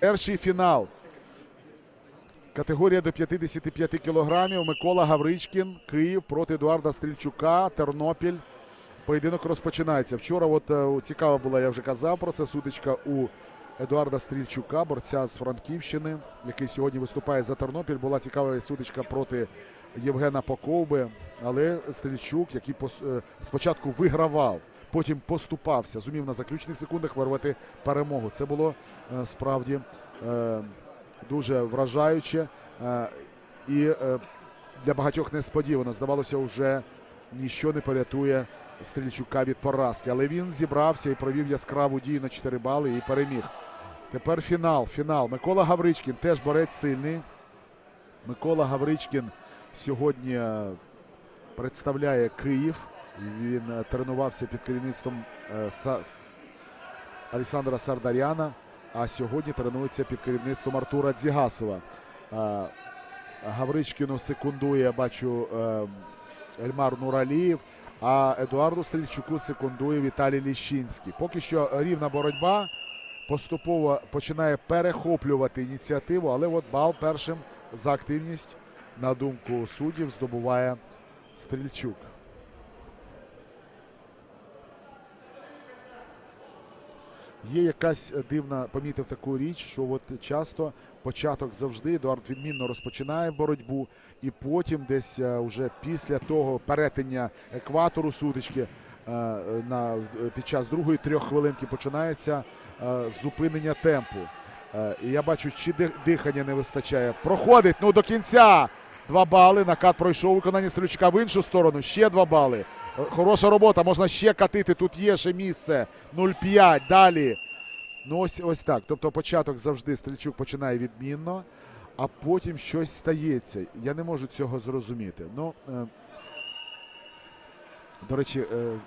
Перший фінал. Категорія до 55 кілограмів. Микола Гавричкін, Київ проти Едуарда Стрільчука, Тернопіль. Поєдинок розпочинається. Вчора, от е, цікава була, я вже казав про це. Сутичка у Едуарда Стрільчука, борця з Франківщини, який сьогодні виступає за Тернопіль. Була цікава сутичка проти Євгена Поковби. Але Стрільчук, який е, спочатку вигравав, потім поступався, зумів на заключних секундах вирвати перемогу. Це було е, справді е, дуже вражаюче. І для багатьох несподівано. Здавалося, вже ніщо не порятує Стрільчука від поразки. Але він зібрався і провів яскраву дію на 4 бали і переміг. Тепер фінал. Фінал. Микола Гавричкін теж борець сильний. Микола Гавричкін сьогодні е, представляє Київ. Він е, тренувався під керівництвом е, Олександра Сардаряна, а сьогодні тренується під керівництвом Артура Дзігасова. Е, Гавричкіну секундує, бачу, е, Ельмар Нуралієв, а Едуарду Стрільчуку секундує Віталій Ліщинський. Поки що рівна боротьба поступово починає перехоплювати ініціативу, але от бал першим за активність, на думку суддів, здобуває Стрільчук. Є якась дивна, помітив таку річ, що от часто початок завжди Едуард відмінно розпочинає боротьбу, і потім десь е, уже після того перетиння екватору сутички е, на, е, під час другої трьох хвилинки починається зупинення темпу. І я бачу, чи дихання не вистачає. Проходить ну до кінця. Два бали. Накат пройшов виконання Стрільчука в іншу сторону. Ще два бали. Е, Хороша робота. Можна ще катити. Тут є ще місце. 0-5. Далі. Ну ось ось так. Тобто початок завжди Стрільчук починає відмінно, а потім щось стається. Я не можу цього зрозуміти. Ну, е, до речі, е,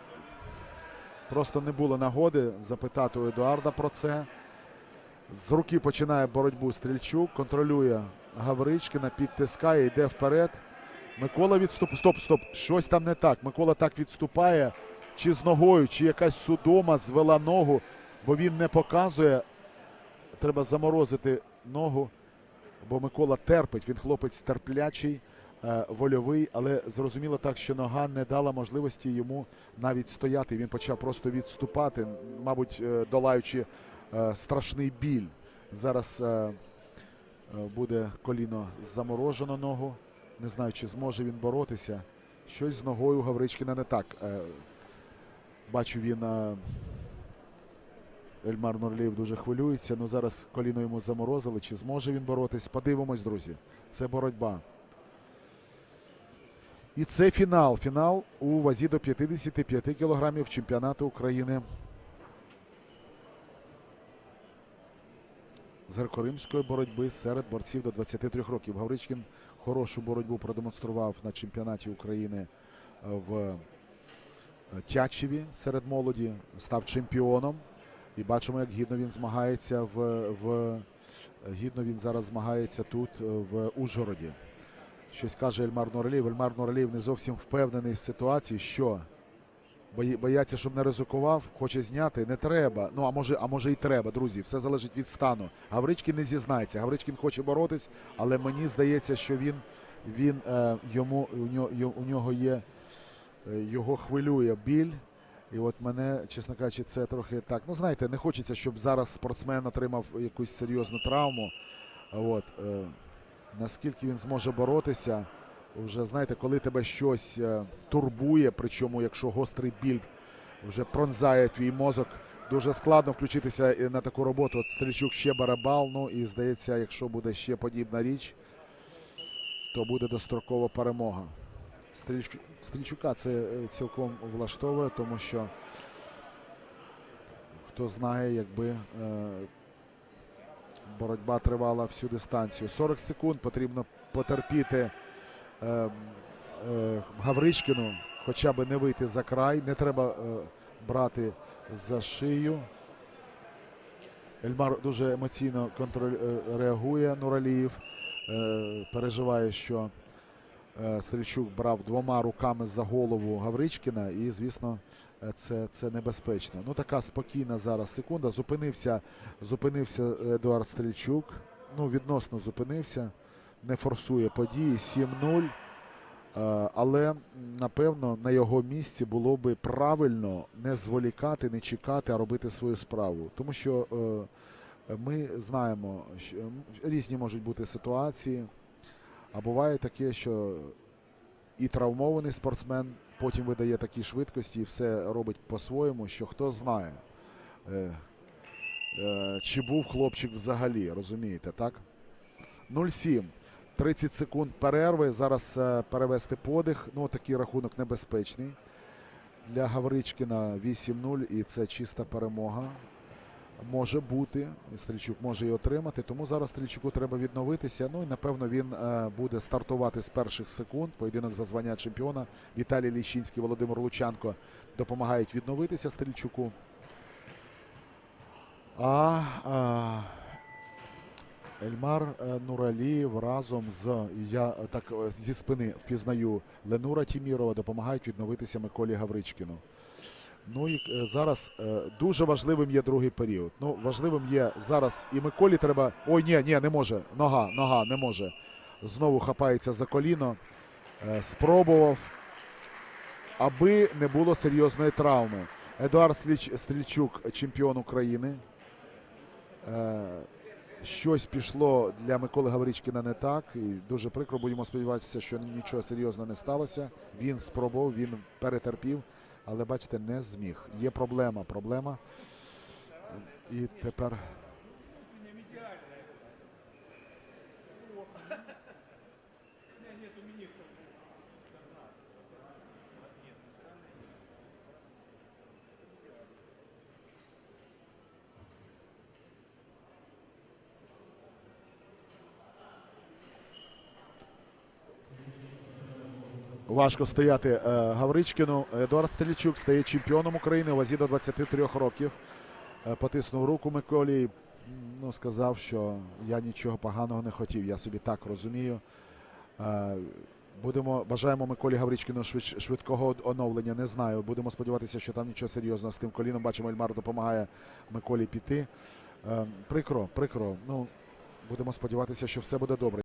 просто не було нагоди запитати у Едуарда про це. З руки починає боротьбу Стрільчук, контролює Гавричкина, підтискає, йде вперед. Микола відступає. Стоп, стоп, щось там не так. Микола так відступає, чи з ногою, чи якась судома звела ногу, бо він не показує. Треба заморозити ногу, бо Микола терпить. Він хлопець терплячий, е, вольовий, але зрозуміло так, що нога не дала можливості йому навіть стояти. Він почав просто відступати, мабуть, е, долаючи е, страшний біль. Зараз буде коліно заморожено ногу. Не знаю, чи зможе він боротися. Щось з ногою Гавричкіна не так. Е, Бачу, він е, Ельмар Нурлієв дуже хвилюється. Ну зараз коліно йому заморозили. Чи зможе він боротись? Подивимось, друзі. Це боротьба. І це фінал. Фінал у вазі до 55 кілограмів чемпіонату України з греко-римської боротьби серед борців до 23 років. Гавричкін хорошу боротьбу продемонстрував на чемпіонаті України е, в е, Тячеві серед молоді, став чемпіоном. І бачимо, як гідно він змагається в, в гідно він зараз змагається тут е, в Ужгороді. Щось каже Ельмар Нуралієв. Ельмар Нуралієв не зовсім впевнений в ситуації, що бояться, щоб не ризикував, хоче зняти. Не треба. Ну а може, а може і треба, друзі. Все залежить від стану. Гавричкін не зізнається. Гавричкін хоче боротись, але мені здається, що він, він е, йому у нього, у нього є е, його хвилює біль. І от мене, чесно кажучи, це трохи так. Ну, знаєте, не хочеться, щоб зараз спортсмен отримав якусь серйозну травму. От, е, наскільки він зможе боротися, вже знаєте, коли тебе щось е, турбує, причому якщо гострий біль вже пронзає твій мозок, дуже складно включитися на таку роботу. От Стрільчук ще барабал. Ну і здається, якщо буде ще подібна річ, то буде дострокова перемога. Стрільчу- Стрільчука це е, цілком влаштовує, тому що хто знає, якби е, боротьба тривала всю дистанцію. 40 секунд потрібно потерпіти е, е, Гавричкіну, хоча б не вийти за край. Не треба е, брати за шию. Ельмар дуже емоційно контроль, е, реагує. Нураліїв е, переживає, що Е, Стрільчук брав двома руками за голову Гавричкіна, і, звісно, е, це, це небезпечно. Ну, така спокійна зараз секунда. Зупинився, зупинився Едуард Стрільчук. Ну, відносно зупинився, не форсує події. 7-0. Е, Але напевно на його місці було би правильно не зволікати, не чекати, а робити свою справу. Тому що е, ми знаємо, що різні можуть бути ситуації. А буває таке, що і травмований спортсмен потім видає такі швидкості і все робить по-своєму, що хто знає, е, чи був хлопчик взагалі, розумієте, так? 0-7. 30 секунд перерви. Зараз е, перевести подих. Ну, такий рахунок небезпечний. Для Гавричкіна 8-0 і це чиста перемога. Може бути. Стрільчук може і отримати. Тому зараз Стрільчуку треба відновитися. Ну і напевно він е, буде стартувати з перших секунд. Поєдинок за звання чемпіона. Віталій Ліщинський, Володимир Лучанко допомагають відновитися Стрільчуку. А, а Ельмар е, Нуралієв разом з я е, так е, зі спини впізнаю Ленура Тімірова допомагають відновитися Миколі Гавричкіну. Ну і зараз дуже важливим є другий період. Ну, важливим є зараз і Миколі треба. Ой, ні, ні, не може. Нога, нога, не може. Знову хапається за коліно. Спробував, аби не було серйозної травми. Едуард Стрільчук, чемпіон України. Щось пішло для Миколи Гаврічкіна не так. І дуже прикро. Будемо сподіватися, що нічого серйозного не сталося. Він спробував, він перетерпів, але бачите, не зміг. Є проблема. Проблема. І тепер. Важко стояти е, Гавричкіну. Едуард Стрільчук стає чемпіоном України у вазі до 23 років. Е, потиснув руку Миколі. Ну, сказав, що я нічого поганого не хотів. Я собі так розумію. Е, Будемо бажаємо Миколі Гавричкіну швидкого оновлення. Не знаю. Будемо сподіватися, що там нічого серйозного з тим коліном. Бачимо, Ельмар допомагає Миколі піти. Прикро, прикро. Ну будемо сподіватися, що все буде добре.